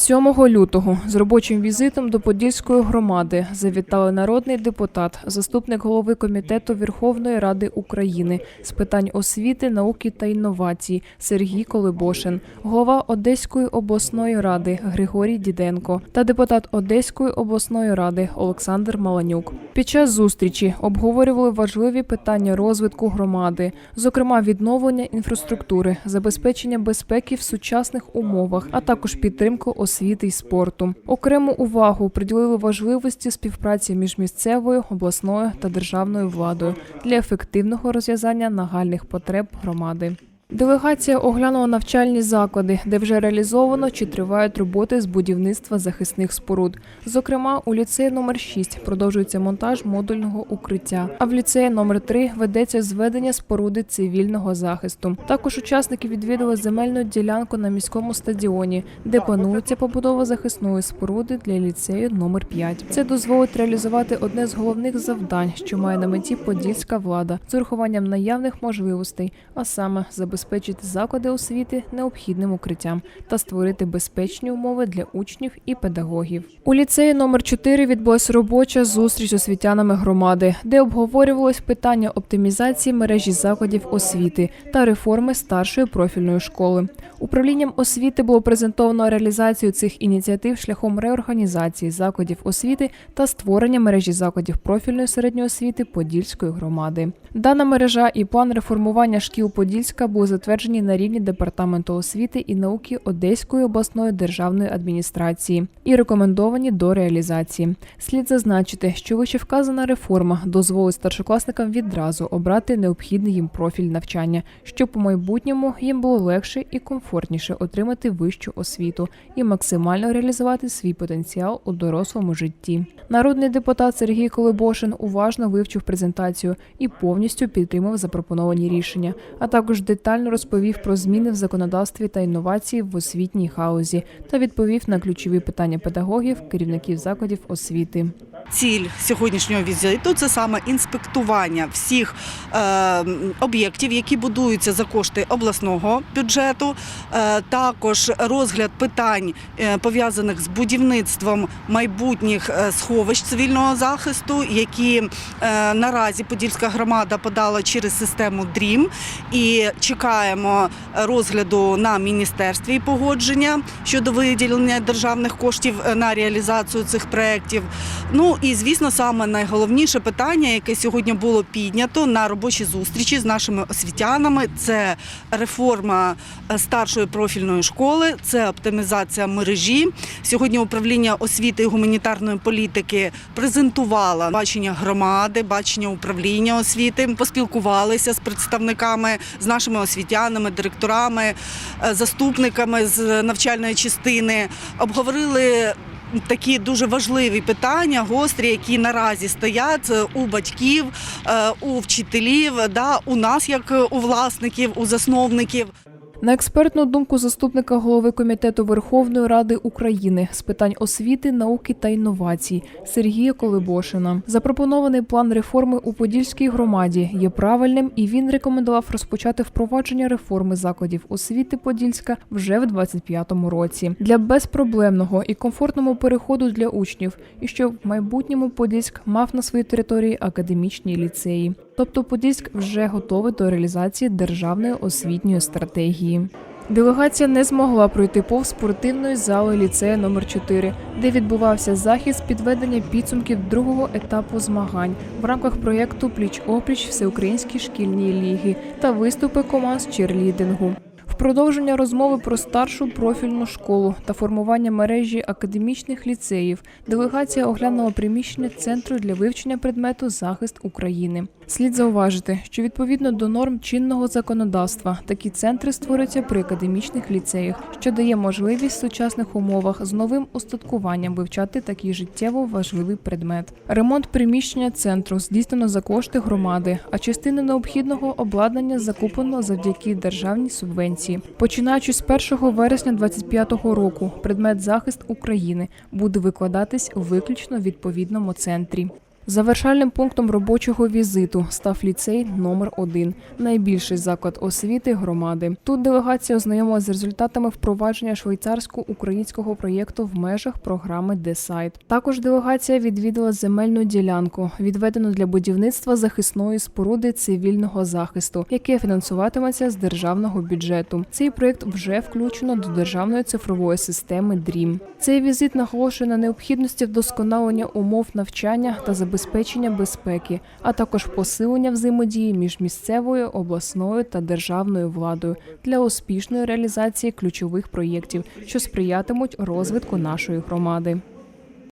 7 лютого з робочим візитом до Подільської громади завітали народний депутат, заступник голови комітету Верховної Ради України з питань освіти, науки та інновацій Сергій Колебошин, голова Одеської обласної ради Григорій Діденко та депутат Одеської обласної ради Олександр Маланюк. Під час зустрічі обговорювали важливі питання розвитку громади, зокрема відновлення інфраструктури, забезпечення безпеки в сучасних умовах, а також підтримку освіти і спорту. Окрему увагу приділили важливості співпраці між місцевою, обласною та державною владою для ефективного розв'язання нагальних потреб громади. Делегація оглянула навчальні заклади, де вже реалізовано чи тривають роботи з будівництва захисних споруд. Зокрема, у ліцеї номер 6 продовжується монтаж модульного укриття. А в ліцеї номер 3 ведеться зведення споруди цивільного захисту. Також учасники відвідали земельну ділянку на міському стадіоні, де планується побудова захисної споруди для ліцею номер 5. Це дозволить реалізувати одне з головних завдань, що має на меті подільська влада з урахуванням наявних можливостей, а саме забезпечити заклади освіти необхідним укриттям та створити безпечні умови для учнів і педагогів. У ліцеї номер 4 відбулася робоча зустріч з освітянами громади, де обговорювалось питання оптимізації мережі закладів освіти та реформи старшої профільної школи. Управлінням освіти було презентовано реалізацію цих ініціатив шляхом реорганізації закладів освіти та створення мережі закладів профільної середньої освіти Подільської громади. Дана мережа і план реформування шкіл Подільська були затверджені на рівні департаменту освіти і науки Одеської обласної державної адміністрації і рекомендовані до реалізації. Слід зазначити, що вищевказана реформа дозволить старшокласникам відразу обрати необхідний їм профіль навчання, щоб у майбутньому їм було легше і комфортніше отримати вищу освіту і максимально реалізувати свій потенціал у дорослому житті. Народний депутат Сергій Колебошин уважно вивчив презентацію і повністю підтримав запропоновані рішення, а також детально розповів про зміни в законодавстві та інновації в освітній галузі та відповів на ключові питання педагогів, керівників закладів освіти. Ціль сьогоднішнього візиту це саме інспектування всіх е, об'єктів, які будуються за кошти обласного бюджету. Е, також розгляд питань е, пов'язаних з будівництвом майбутніх сховищ цивільного захисту, які наразі Подільська громада подала через систему DREAM. І чекаємо розгляду на міністерстві і погодження щодо виділення державних коштів на реалізацію цих проєктів. Ну і звісно, саме найголовніше питання, яке сьогодні було піднято на робочій зустрічі з нашими освітянами, це реформа е, старшої профільної школи, це оптимізація мережі. Сьогодні управління освіти і гуманітарної політики презентувало бачення громади, бачення управління освіти. Поспілкувалися з представниками, з нашими освітянами, директорами, е, заступниками з навчальної частини. Обговорили такі дуже важливі питання, гострі, які наразі стоять е, у батьків, е, у вчителів, да, у нас, як е, у власників, у засновників. На експертну думку заступника голови комітету Верховної Ради України з питань освіти, науки та інновацій Сергія Колебошина, запропонований план реформи у Подільській громаді є правильним, і він рекомендував розпочати впровадження реформи закладів освіти Подільська вже в 25-му році для безпроблемного і комфортного переходу для учнів, і щоб в майбутньому Подільськ мав на своїй території академічні ліцеї. Тобто Подільськ вже готовий до реалізації державної освітньої стратегії. Делегація не змогла пройти повз спортивної зали ліцею номер 4 де відбувався захід з підведення підсумків другого етапу змагань в рамках проєкту Пліч опліч Всеукраїнські шкільні ліги та виступи команд з черлідингу. В продовження розмови про старшу профільну школу та формування мережі академічних ліцеїв делегація оглянула приміщення центру для вивчення предмету захист України. Слід зауважити, що відповідно до норм чинного законодавства такі центри створюються при академічних ліцеях, що дає можливість в сучасних умовах з новим устаткуванням вивчати такий життєво важливий предмет. Ремонт приміщення центру здійснено за кошти громади, а частина необхідного обладнання закуплено завдяки державній субвенції. Починаючи з 1 вересня 2025 року, предмет захист України буде викладатись виключно в відповідному центрі. Завершальним пунктом робочого візиту став ліцей номер 1 найбільший заклад освіти громади. Тут делегація ознайомилася з результатами впровадження швейцарсько-українського проєкту в межах програми Десайт. Також делегація відвідала земельну ділянку, відведену для будівництва захисної споруди цивільного захисту, яке фінансуватиметься з державного бюджету. Цей проєкт вже включено до державної цифрової системи DREAM. Цей візит наголошує на необхідності вдосконалення умов навчання та забезпечення безпеки, а також посилення взаємодії між місцевою, обласною та державною владою для успішної реалізації ключових проєктів, що сприятимуть розвитку нашої громади.